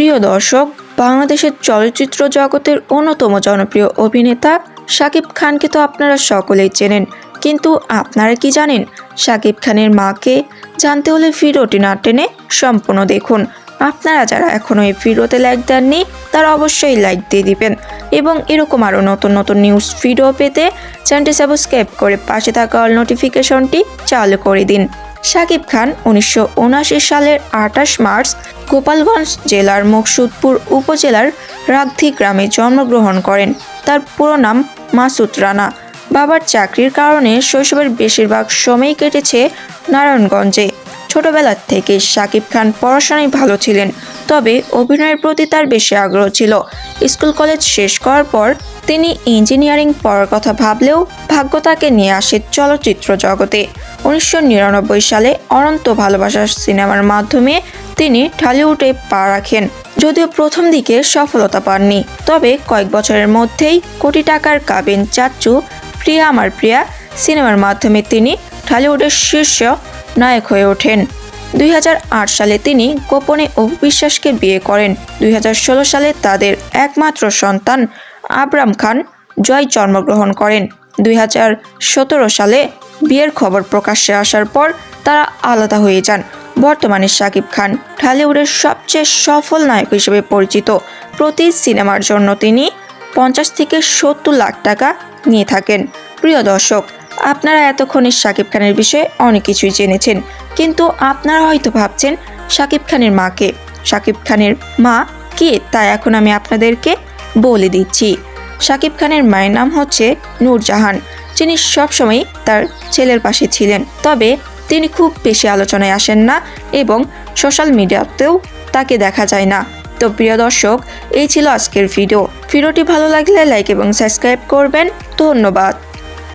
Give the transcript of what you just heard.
প্রিয় দর্শক, বাংলাদেশের চলচ্চিত্র জগতের অন্যতম জনপ্রিয় অভিনেতা শাকিব খানকে তো আপনারা সকলেই চেনেন। কিন্তু আপনারা কি জানেন? শাকিব খানের মাকে জানতে হলে ভিডিওটি না টেনে সম্পূর্ণ দেখুন। আপনারা যারা এখনও এই ভিডিওতে লাইক দেননি, তারা অবশ্যই লাইক দিয়ে দিবেন। এবং এরকম আরও নতুন নতুন নিউজ ভিডিও পেতে চ্যানেলটি সাবস্ক্রাইব করে পাশে থাকা অল নোটিফিকেশনটি চালু করে দিন। শাকিব খান উনিশশো সালের আঠাশ মার্চ গোপালগঞ্জ জেলার মকসুদপুর উপজেলার রাগধি গ্রামে জন্মগ্রহণ করেন। তার পুরো নাম মাসুদ রানা। বাবার চাকরির কারণে শৈশবের বেশিরভাগ সময় কেটেছে নারায়ণগঞ্জে। ছোটবেলা থেকে শাকিব খান পড়াশোনায় ভালো ছিলেন, তবে অভিনয়ের প্রতি তার বেশি আগ্রহ ছিল। স্কুল কলেজ শেষ করার পর তিনি ইঞ্জিনিয়ারিং পড়ার কথা ভাবলেও ভাগ্য তাকে নিয়ে আসে চলচ্চিত্র জগতে। উনিশশো নিরানব্বই সালে অনন্ত ভালোবাসার সিনেমার মাধ্যমে তিনি ঢালিউডে পা রাখেন, যদিও প্রথম দিকে সফলতা পাননি। তবে কয়েক বছরের মধ্যেই কোটি টাকার কাবিন চাচ্চু, প্রিয়া আমার প্রিয়া সিনেমার মাধ্যমে তিনি ঢালিউডের শীর্ষ নায়ক হয়ে ওঠেন। দুই হাজার আট সালে তিনি গোপনে অবিশ্বাসকে বিয়ে করেন। দুই হাজার ষোলো সালে তাদের একমাত্র সন্তান আবরাম খান জয় জন্মগ্রহণ করেন। দুই হাজার সতেরো সালে বিয়ের খবর প্রকাশ্যে আসার পর তারা আলাদা হয়ে যান। বর্তমানে শাকিব খান ঢালিউডের সবচেয়ে সফল নায়ক হিসেবে পরিচিত। প্রতি সিনেমার জন্য তিনি পঞ্চাশ থেকে সত্তর লাখ টাকা নিয়ে থাকেন। প্রিয় দর্শক, আপনারা এতক্ষণে শাকিব খানের বিষয়ে অনেক কিছুই জেনেছেন, কিন্তু আপনারা হয়তো ভাবছেন, শাকিব খানের মাকে। শাকিব খানের মা কে? তা এখন আমি আপনাদেরকে বলে দিচ্ছি। শাকিব খানের মায়ের নাম হচ্ছে নূরজাহান। যিনি সবসময় তার ছেলের পাশে ছিলেন। তবে তিনি খুব বেশি আলোচনায় আসেন না এবং সোশ্যাল মিডিয়াতেও তাকে দেখা যায় না। তো প্রিয় দর্শক, এই ছিল আজকের ভিডিও। ভিডিওটি ভালো লাগলে লাইক এবং সাবস্ক্রাইব করবেন। ধন্যবাদ।